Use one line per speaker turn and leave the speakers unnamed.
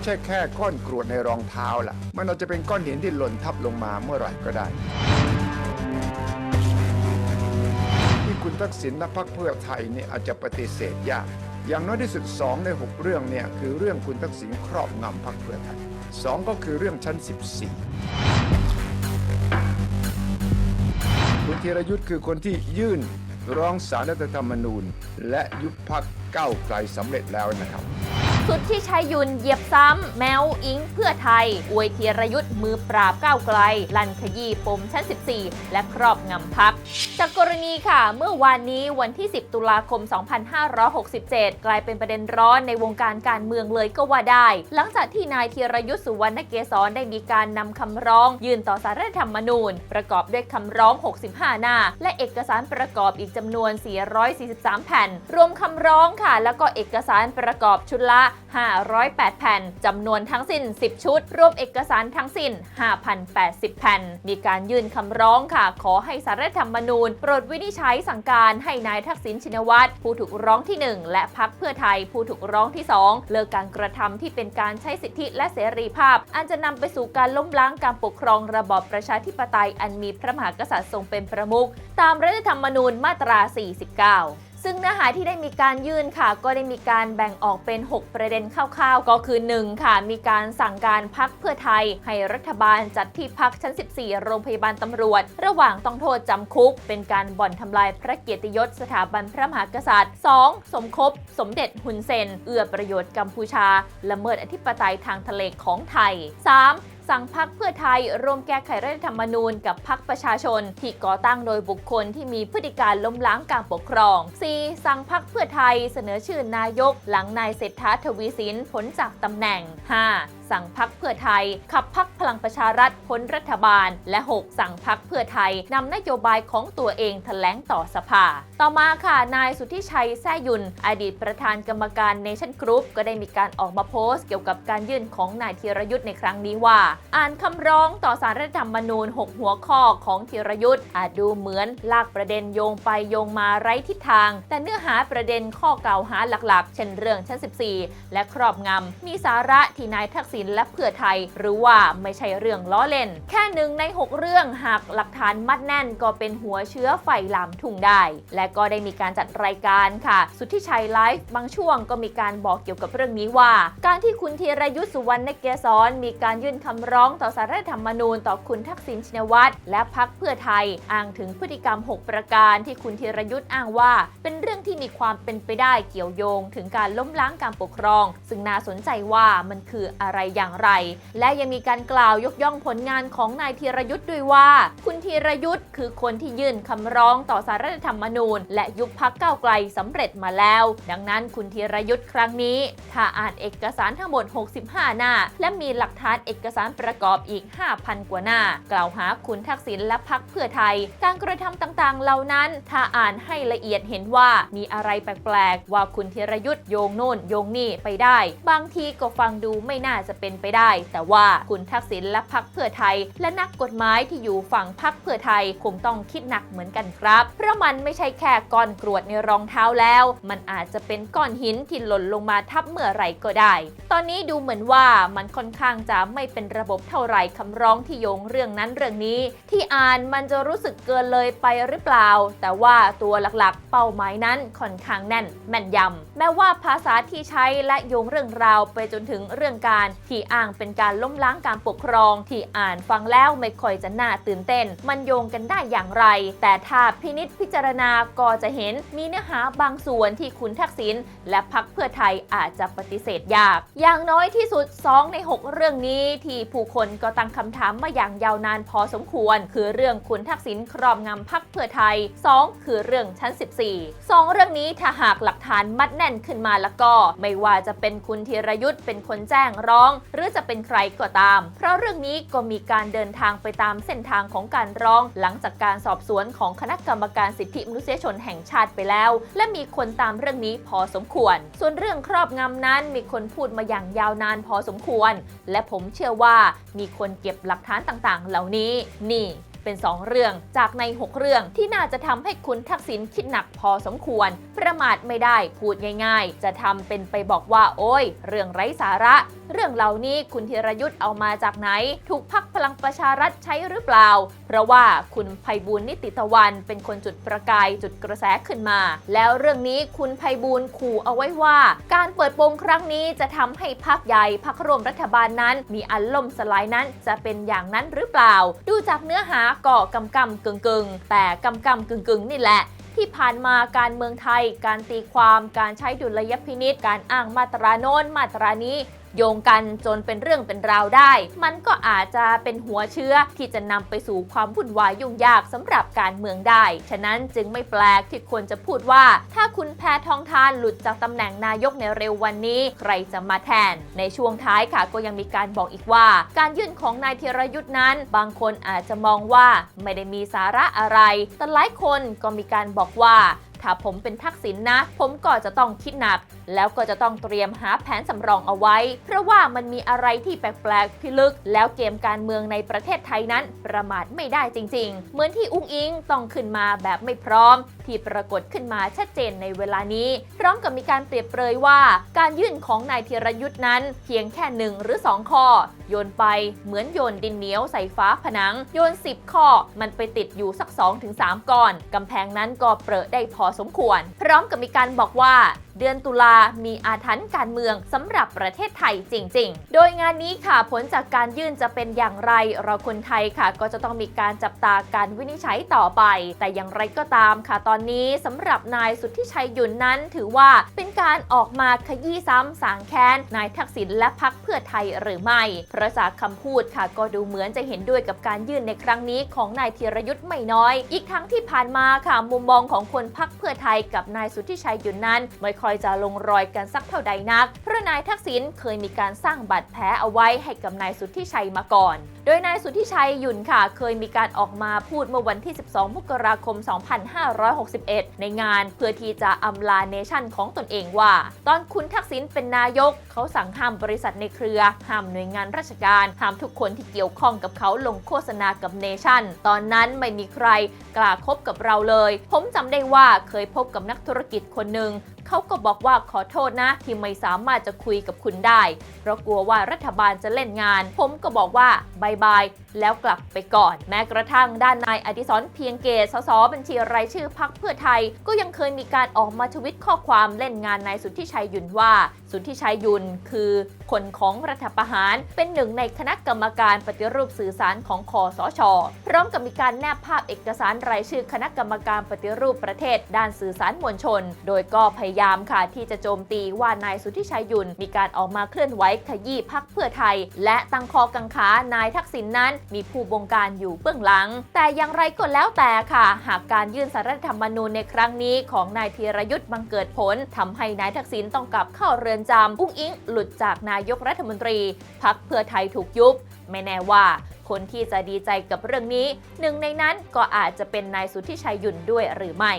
ไม่ใช่แค่ก้อนกรวดในรองเท้าล่ะ มันอาจจะเป็นก้อนหินที่หล่นทับลงมาเมื่อไหร่ก็ได้ ที่คุณทักษิณและพรรคเพื่อไทยเนี่ยอาจจะปฏิเสธยาก อย่างน้อยที่สุด 2 ใน 6 เรื่องเนี่ยคือเรื่องคุณทักษิณครอบงำพรรคเพื่อไทยสองก็คือเรื่องชั้น 14 คุณธีรยุทธ์คือคนที่ยื่นร้องสารรัฐธรรมนูญ และยุบพักเก้าไกลสำเร็จแล้วนะครับ
สุดที่ชัยยุนเหยียบซ้ำ แมวอิงเพื่อไทย อวยธีรยุทธ์มือปราบก้าวไกล ลันขยี้ปมชั้น 14 และครอบงำพัก จากกรณีค่ะ เมื่อวานนี้วันที่ 10 ตุลาคม 2567 กลายเป็นประเด็นร้อนในวงการการเมืองเลยก็ว่าได้ หลังจากที่นายธีรยุทธ์สุวรรณเกษรได้มีการนำคำร้อง ยื่นต่อสารรัฐธรรมนูญ ประกอบด้วยคำร้อง 65 หน้า และเอกสารประกอบอีกจำนวน 443 แผ่น รวมคำร้องค่ะ แล้วก็เอกสารประกอบชุดละ508 แผ่นจำนวนทั้งสิ้น 10 ชุด รวมเอกสารทั้งสิ้น 5,080 แผ่น มีการยื่นคำร้องค่ะ ขอให้สารรัฐธรรมนูญโปรดวินิจฉัยสั่งการให้นายทักษิณชินวัตรผู้ถูกร้องที่ 1 และพักเพื่อไทยผู้ถูกร้องที่ 2 เลิกการกระทำที่เป็นการใช้สิทธิและเสรีภาพ อันจะนำไปสู่การล้มล้างการปกครองระบอบประชาธิปไตยอันมีพระมหากษัตริย์ทรงเป็นประมุขตามรัฐธรรมนูญมาตรา 49 ซึ่งเนื้อหาที่ได้มีการยื่นค่ะ ก็ได้มีการแบ่งออกเป็น 6 ประเด็นคร่าวๆ ก็คือ 1 ค่ะ มีการสั่งการพักเพื่อไทย ให้รัฐบาลจัดที่พักชั้น 14 โรงพยาบาลตำรวจ ระหว่างต้องโทษจำคุก เป็นการบ่อนทำลายพระเกียรติยศสถาบันพระมหากษัตริย์ 2. สมคบ สมเด็จฮุนเซน เอื้อประโยชน์กัมพูชา ละเมิดอธิปไตยทางทะเลของไทย 3. สั่งพักเพื่อไทยร่วมแก้ไขรัฐธรรมนูญกับพักประชาชน ที่ก่อตั้งโดยบุคคลที่มีพฤติการล้มล้างการปกครอง 4. สั่งพักเพื่อไทยเสนอชื่อนายก หลังนายเศรษฐาทวีสินพ้นจากตำแหน่ง 5. สั่งพักเพื่อไทย ขับพักพลังประชารัฐพ้นรัฐบาล และ 6. สั่งพักเพื่อไทยนำนโยบายของตัวเองแถลงต่อสภา ต่อมาค่ะ นายสุทธิชัยแซ่ยุน อดีตประธานกรรมการเนชั่นกรุ๊ปก็ได้มีการออกมาโพสต์เกี่ยวกับการยื่นของนายธีรยุทธ์ในครั้งนี้ว่า อ่านคำร้องต่อสารรัฐธรรมนูญ 6 หัวข้อของธีรยุทธ์อาจดูเหมือนลากประเด็นโยงไปโยงมาไร้ทิศทาง แต่เนื้อหาประเด็นข้อกล่าวหาหลักๆ เช่นเรื่องชั้น 14 และครอบงำมีสาระที่นายทักษิณและเพื่อไทย หรือว่าไม่ใช่เรื่องล้อเล่น แค่หนึ่งใน 6 เรื่องหากหลักฐานมัดแน่นก็เป็นหัวเชื้อไฟลามทุ่งได้ และก็ได้มีการจัดรายการค่ะ สุทธิชัยไลฟ์บางช่วงก็มีการบอกเกี่ยวกับเรื่องนี้ว่า การที่คุณธีรยุทธ์สุวรรณเกษรมีการยื่นคำร้องต่อสารรัฐธรรมนูญต่อคุณทักษิณชินวัตรและพักเพื่อไทยอ้างถึงพฤติกรรม 6 ประการที่คุณธีรยุทธ์อ้างว่า เป็นเรื่องที่มีความเป็นไปได้เกี่ยวโยง ถึงการล้มล้างการปกครอง ซึ่งน่าสนใจว่ามันคืออะไรอย่างไร และยังมีการกล่าวยกย่องผลงานของนายธีรยุทธ์ด้วยว่า คุณธีรยุทธ์คือคนที่ยื่นคำร้องต่อสารรัฐธรรมนูญ และยุบพักเก้าไกลสำเร็จมาแล้ว ดังนั้นคุณธีรยุทธ์ครั้งนี้ ถ้าอ่านเอกสารทั้งหมด 65 หน้า และมีหลักฐานเอกสารประกอบอีก 5,000 กว่าหน้า กล่าวหาคุณทักษิณและพักเพื่อไทย การกระทำต่างๆ เหล่านั้น ถ้าอ่านให้ละเอียดเห็นว่ามีอะไรแปลกๆ ว่าคุณธีรยุทธ์โยงโน่นโยงนี่ไปได้ บางทีก็ฟังดูไม่น่าจะเป็นไปได้ แต่ว่าคุณทักษิณและพักเพื่อไทย และนักกฎหมายที่อยู่ฝั่งพักเพื่อไทยคงต้องคิดหนักเหมือนกันครับ เพราะมันไม่ใช่แค่ก้อนกรวดในรองเท้าแล้ว มันอาจจะเป็นก้อนหินที่หล่นลงมาทับเมื่อไหร่ก็ได้ ตอนนี้ดูเหมือนว่ามันค่อนข้างจะไม่เป็นระบบเท่าไหร่คำร้องที่โยงเรื่องนั้นเรื่องนี้ ที่อ่านมันจะรู้สึกเกินเลยไปหรือเปล่า แต่ว่าตัวหลักๆ เป้าหมายนั้นค่อนข้างแน่นแม่นยำแม้ว่าภาษาที่ใช้และโยงเรื่องราวไปจนถึงเรื่องการที่อ้างเป็นการล้มล้างการปกครอง ที่อ่านฟังแล้วไม่ค่อยจะน่าตื่นเต้น มันโยงกันได้อย่างไร แต่ถ้าพินิษพิจารณาก็จะเห็นมีเนื้อหาบางส่วนที่คุณทักษิณและพักเพื่อไทยอาจจะปฏิเสธยาก อย่างน้อยที่สุด 2 ใน 6 เรื่องนี้ที่ผู้คนก็ตั้งคำถามมาอย่างยาวนานพอสมควร คือเรื่องคุณทักษิณครอบงำพักเพื่อไทย 2 คือเรื่องชั้น 14 2 เรื่องนี้ถ้าหากหลักฐานมัดแน่นขึ้นมาแล้วก็ ไม่ว่าจะเป็นคุณธีรยุทธ์เป็นคนแจ้งร้องหรือจะเป็นใครก็ตาม เพราะเรื่องนี้ก็มีการเดินทางไปตามเส้นทางของการร้อง หลังจากการสอบสวนของคณะกรรมการสิทธิมนุษยชนแห่งชาติไปแล้ว และมีคนตามเรื่องนี้พอสมควร ส่วนเรื่องครอบงำนั้นมีคนพูดมาอย่างยาวนานพอสมควร และผมเชื่อว่ามีคนเก็บหลักฐานต่างๆ เหล่านี้นี่ เป็น 2 เรื่องจากใน 6 เรื่องที่น่าจะทำให้คุณทักษิณคิดหนักพอสมควร ประมาทไม่ได้พูดง่าย ๆ จะทำเป็นไปบอกว่า โอ้ย เรื่องไร้สาระ เรื่องเหล่านี้คุณธีรยุทธ์เอามาจากไหน ถูกพักพลังประชารัฐใช้หรือเปล่า เพราะว่าคุณไพบูลนิติตะวันเป็นคนจุดประกายจุดกระแสขึ้นมา แล้วเรื่องนี้คุณไพบูลขู่เอาไว้ว่า การเปิดโปงครั้งนี้จะทำให้พักใหญ่พักร่วมรัฐบาลนั้น มีอันล่มสลายนั้นจะเป็นอย่างนั้นหรือเปล่า ดูจากเนื้อหาก่อกำกำกึ่งกึ่งแต่กำกำกึ่งกึ่งนี่แหละที่ผ่านมาการเมืองไทย การตีความ การใช้ดุลยพินิษการอ้างมาตราโน้นมาตรานี้ โยงกันจนเป็นเรื่องเป็นราวได้ มันก็อาจจะเป็นหัวเชื้อที่จะนำไปสู่ความวุ่นวายยุ่งยากสำหรับการเมืองได้ ฉะนั้นจึงไม่แปลกที่ควรจะพูดว่า ถ้าคุณแพทองทานหลุดจากตำแหน่งนายกในเร็ววันนี้ ใครจะมาแทน ในช่วงท้ายค่ะก็ยังมีการบอกอีกว่า การยื่นของนายธีรยุทธ์นั้น บางคนอาจจะมองว่าไม่ได้มีสาระอะไร แต่หลายคนก็มีการบอกว่า ถ้าผมเป็นทักษิณนนะ ผมก็จะต้องคิดหนัก แล้วก็จะต้องเตรียมหาแผนสำรองเอาไว้ เพราะว่ามันมีอะไรที่แปลกๆพิลึก แล้วเกมการเมืองในประเทศไทยนั้นประมาทไม่ได้จริง ๆ เหมือนที่อุ้งอิงต้องขึ้นมาแบบไม่พร้อม ที่ปรากฏขึ้นมาชัดเจนในเวลานี้ พร้อมกับมีการเปรียบเปรยว่า การยื่นของนายธีรยุทธ์นั้น เพียงแค่หนึ่งหรือ 2 ข้อ โยนไปเหมือนโยนดินเหนียวใส่ฟ้าผนัง โยน 10 ข้อ มันไปติดอยู่สัก 2-3 ก้อนกำแพงนั้นก็เปรอะได้พอสมควร พร้อมกับมีการบอกว่า เดือนตุลามีอาถรรพ์การเมืองสำหรับประเทศไทยจริง ๆ โดยงานนี้ค่ะผลจากการยื่นจะเป็นอย่างไร เราคนไทยค่ะ ก็จะต้องมีการจับตาการวินิจฉัยต่อไป แต่อย่างไรก็ตามค่ะ ตอนนี้สำหรับนายสุทธิชัยหยุ่นนั้น ถือว่าเป็นการออกมาขยี้ซ้ำสางแค้นนายทักษิณและพักเพื่อไทยหรือไม่เพราะจากคำพูดค่ะ ก็ดูเหมือนจะเห็นด้วยกับการยื่นในครั้งนี้ของนายธีรยุทธ์ไม่น้อย อีกทั้งที่ผ่านมาค่ะ มุมมองของคนพักเพื่อไทยกับนายสุทธิชัยหยุ่นนั้นไม่ค่อยจะลงรอยกันสักเท่าใดนัก เพราะนายทักษิณเคยมีการสร้างบาดแผลเอาไว้ให้กับนายสุทธิชัยมาก่อน โดยนายสุทธิชัยหยุ่นค่ะ เคยมีการออกมาพูดเมื่อวันที่ 12 มกราคม 2561 ในงานเพื่อที่จะอำลาเนชั่นของตนเองว่า ตอนคุณทักษิณเป็นนายก เขาสั่งห้ามบริษัทในเครือ ห้ามหน่วยงานราชการห้ามทุกคนที่เกี่ยวข้องกับเขาลงโฆษณากับเนชั่น ตอนนั้นไม่มีใครกล้าคบกับเราเลย ผมจำได้ว่าเคยพบกับนักธุรกิจคนหนึ่ง เขาก็บอกว่าขอโทษนะ ที่ไม่สามารถจะคุยกับคุณได้ เพราะกลัวว่ารัฐบาลจะเล่นงาน ผมก็บอกว่าบายบายแล้วกลับไปก่อน แม้กระทั่งด้านนายอดิศรเพียงเกตสสบัญชีรายชื่อพักเพื่อไทย ก็ยังเคยมีการออกมาทวิตข้อความเล่นงานนายสุทธิชัยยุนว่า สุทธิชัยยุนคือคนของรัฐประหาร เป็นหนึ่งในคณะกรรมการปฏิรูปสื่อสารของคอสช พร้อมกับมีการแนบภาพเอกสารรายชื่อคณะกรรมการปฏิรูปประเทศ ด้านสื่อสารมวลชน โดยก็พยายามค่ะที่จะโจมตีว่านายสุทธิชัยยุนมีการออกมาเคลื่อนไหวขยี้พักเพื่อไทย และตั้งคอกังขานายทักษิณนนั้น มีผู้บงการอยู่เบื้องหลัง แต่อย่างไรก็แล้วแต่ค่ะ หากการยื่นสารรัฐธรรมนูญในครั้งนี้ของนายธีรยุทธ์บังเกิดผลทำให้นายทักษิณต้องกลับเข้าเรือนจำอุ้งอิงหลุดจากนายกรัฐมนตรี พักเพื่อไทยถูกยุบ ไม่แน่ว่าคนที่จะดีใจกับเรื่องนี้ หนึ่งในนั้นก็อาจจะเป็นนายสุทธิชัยยุ่นด้วยหรือไม่